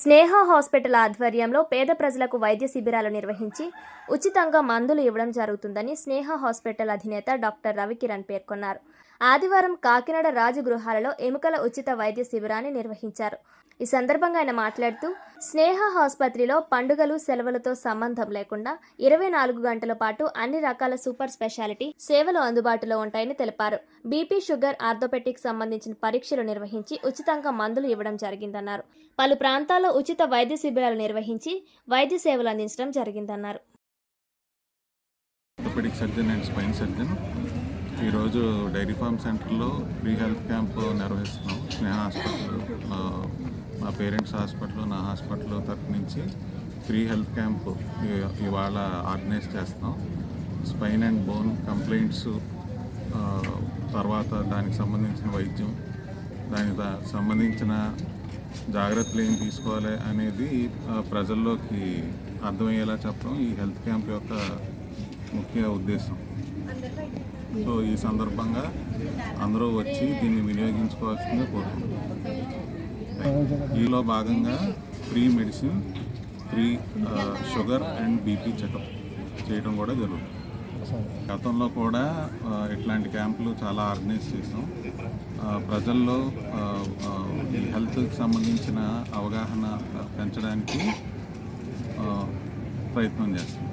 స్నేహ hospital ఆధ్వర్యంలో పేద ప్రజలకు వైద్య శిబిరాలు నిర్వహించి ఉచితంగా మందులు ఇవ్వడం జరుగుతుందని స్నేహ హాస్పిటల్ అధినేత డాక్టర్ రవికిరణ్ పేర్కొన్నారు. ఆదివారం కాకినాడ రాజగృహాలలో ఎముకల ఉచిత వైద్య శిబిరాన్ని నిర్వహించారు. ఈ సందర్భంగా ఆయన మాట్లాడుతూ స్నేహ ఆసుపత్రిలో పండుగలు సెలవులతో సంబంధం లేకుండా ఇరవై నాలుగు గంటల పాటు అన్ని రకాల సూపర్ స్పెషాలిటీ సేవలు అందుబాటులో ఉంటాయని తెలిపారు. బీపీ షుగర్ ఆర్థోపెటిక్ సంబంధించిన పరీక్షలు నిర్వహించి ఉచితంగా మందులు ఇవ్వడం జరిగిందన్నారు. పలు ప్రాంతాల్లో ఉచిత వైద్య శిబిరాలు నిర్వహించి వైద్య సేవలు అందించడం జరిగిందన్నారు. ఈరోజు డైరీ ఫార్మ్ సెంటర్లో ఫ్రీ హెల్త్ క్యాంప్ నిర్వహిస్తున్నాం. స్నేహ హాస్పిటల్ మా పేరెంట్స్ హాస్పిటల్ నా హాస్పిటల్ తరఫు నుంచి ఫ్రీ హెల్త్ క్యాంప్ ఇవాళ ఆర్గనైజ్ చేస్తున్నాం. స్పైన్ అండ్ బోన్ కంప్లైంట్స్ తర్వాత దానికి సంబంధించిన వైద్యం దానికి సంబంధించిన జాగ్రత్తలు ఏం తీసుకోవాలి అనేది ప్రజల్లోకి అర్థమయ్యేలా చెప్పడం ఈ హెల్త్ క్యాంప్ యొక్క ముఖ్య ఉద్దేశం. సో ఈ సందర్భంగా అందరూ వచ్చి దీన్ని వినియోగించుకోవాల్సిందిగా కోరుకుంటున్నాం. ఈలో భాగంగా free medicine free sugar and BP checkup చేయడం కూడా జరుగుతుంది. గతంలో కూడా ఇట్లాంటి క్యాంపులు చాలా ఆర్గనైజ్ చేసాం ప్రజల్లో ఈ హెల్త్కి సంబంధించిన అవగాహన పెంచడానికి ప్రయత్నం చేస్తాం